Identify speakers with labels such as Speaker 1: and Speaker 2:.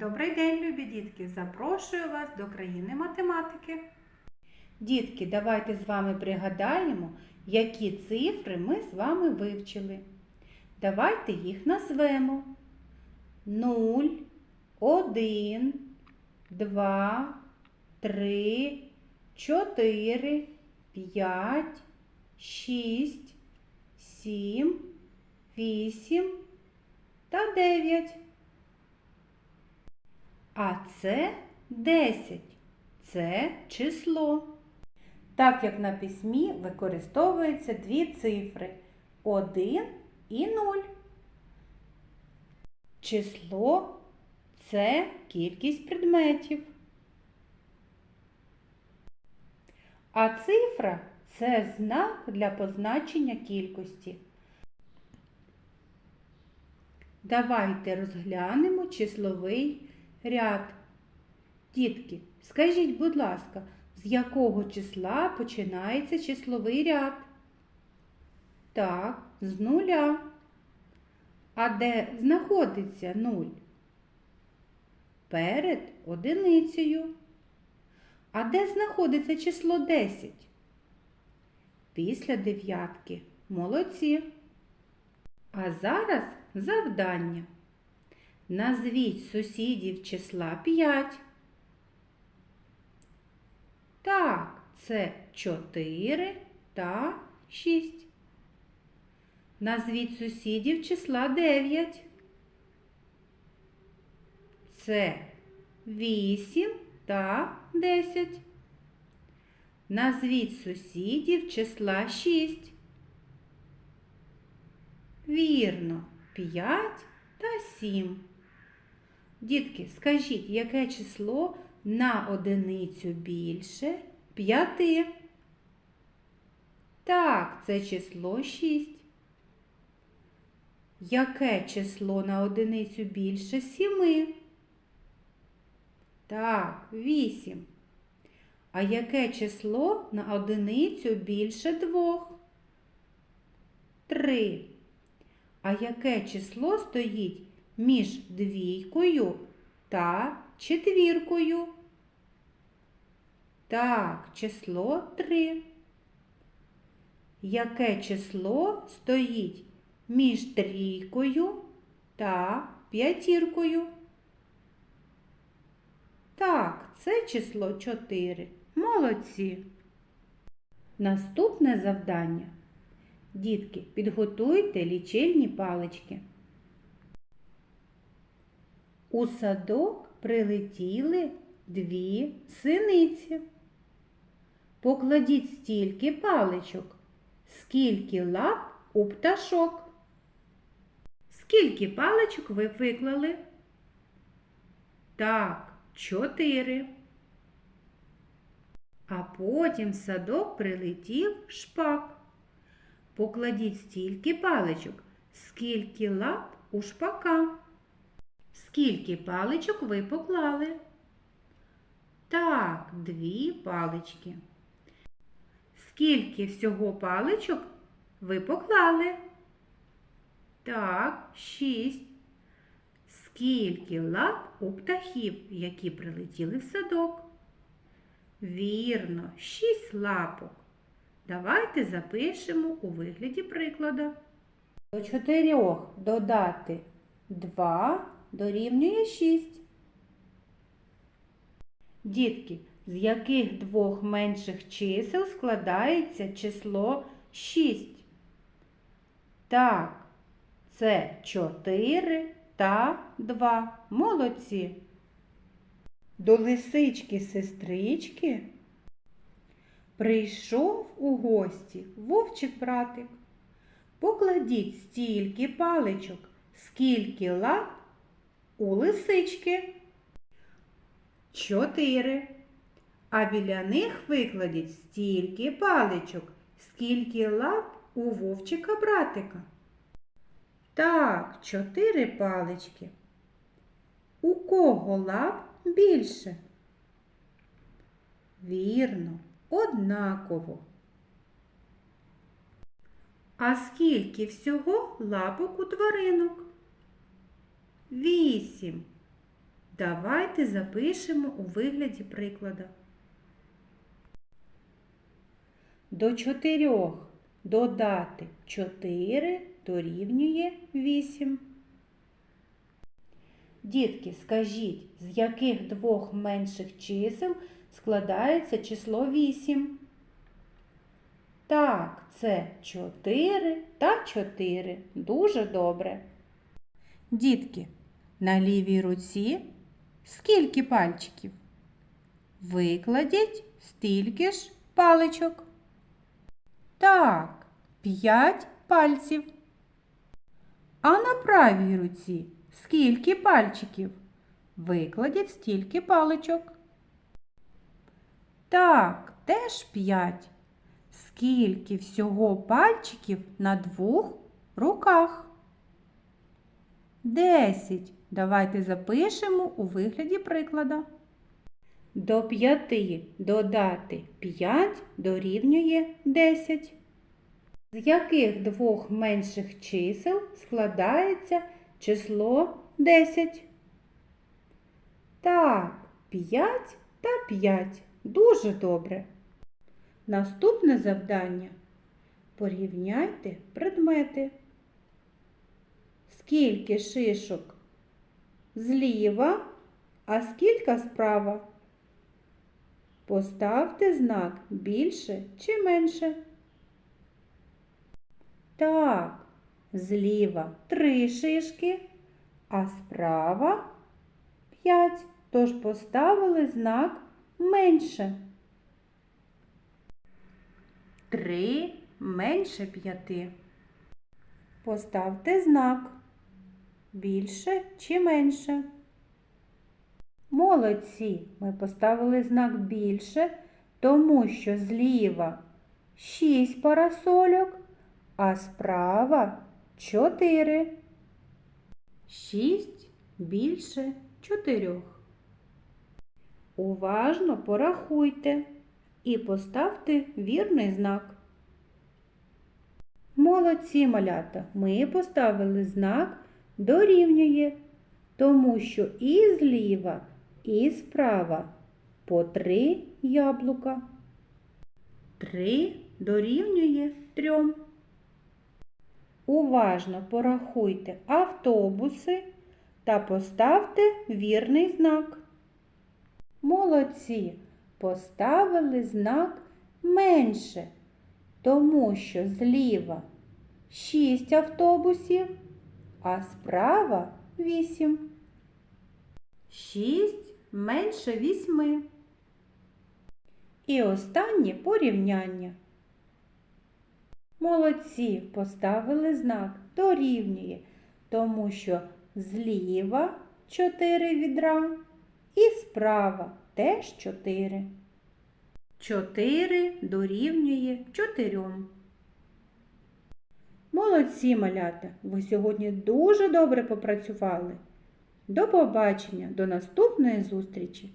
Speaker 1: Добрий день, любі дітки! Запрошую вас до країни математики. Дітки, давайте з вами пригадаємо, які цифри ми з вами вивчили. Давайте їх назвемо. 0, 1, 2, 3, 4, 5, 6, 7, 8 та 9. А це 10. Це число. Так як на письмі використовуються дві цифри 1 і 0. Число це кількість предметів. А цифра це знак для позначення кількості. Давайте розглянемо числовий ряд. Дітки, скажіть, будь ласка, з якого числа починається числовий ряд? Так, з нуля. А де знаходиться нуль? Перед одиницею. А де знаходиться число 10? Після дев'ятки. Молодці. А зараз завдання. Назвіть сусідів числа 5. Так, це 4 та 6. Назвіть сусідів числа 9. Це 8 та 10. Назвіть сусідів числа 6. Вірно, 5 та 7. Дітки, скажіть, яке число на одиницю більше 5? Так, це число 6. Яке число на одиницю більше 7? Так, 8. А яке число на одиницю більше 2? 3. А яке число стоїть між двійкою та четвіркою? Так, число 3. Яке число стоїть між трійкою та п'ятіркою? Так, це число 4. Молодці. Наступне завдання. Дітки, підготуйте лічильні палички. У садок прилетіли дві синиці. Покладіть стільки паличок, скільки лап у пташок. Скільки паличок ви виклали? Так, чотири. А потім в садок прилетів шпак. Покладіть стільки паличок, скільки лап у шпака. Скільки паличок ви поклали? Так, дві палички. Скільки всього паличок ви поклали? Так, шість. Скільки лап у птахів, які прилетіли в садок? Вірно, шість лапок. Давайте запишемо у вигляді приклада. До чотирьох додати 2 дорівнює 6. Дітки, з яких двох менших чисел складається число 6? Так, це 4 та 2. Молодці. До лисички сестрички прийшов у гості вовчик братик. Покладіть стільки паличок, скільки лап у лисички. Чотири. А біля них викладіть стільки паличок, скільки лап у вовчика братика. Так, чотири палички. У кого лап більше? Вірно, однаково. А скільки всього лапок у тваринок? Вісім. Давайте запишемо у вигляді приклада. До чотирьох додати 4 дорівнює 8. Дітки, скажіть, з яких двох менших чисел складається число 8? Так, це 4 та 4. Дуже добре. Дітки, на лівій руці скільки пальчиків? Викладіть стільки ж паличок. Так, 5 пальців. А на правій руці скільки пальчиків? Викладіть стільки паличок. Так, теж 5. Скільки всього пальчиків на двох руках? Десять. Давайте запишемо у вигляді приклада. До п'яти додати 5 дорівнює 10. З яких двох менших чисел складається число 10? Так, 5 та 5. Дуже добре. Наступне завдання. Порівняйте предмети. Скільки шишок зліва, а скільки справа? Поставте знак більше чи менше. Так, зліва три шишки, а справа п'ять. Тож поставили знак менше. Три менше п'яти. Поставте знак більше чи менше. Молодці, ми поставили знак більше, тому що зліва 6 парасольок, а справа 4. 6 більше 4. Уважно порахуйте і поставте вірний знак. Молодці малята, ми поставили знак дорівнює, тому що і зліва, і справа по три яблука. Три дорівнює трьом. Уважно порахуйте автобуси та поставте вірний знак. Молодці, поставили знак менше, тому що зліва 6 автобусів, а справа 8. 6 менше 8. І останнє порівняння. Молодці поставили знак дорівнює, тому що зліва 4 відра і справа теж 4. 4 дорівнює 4. Молодці малята! Ви сьогодні дуже добре попрацювали. До побачення, до наступної зустрічі!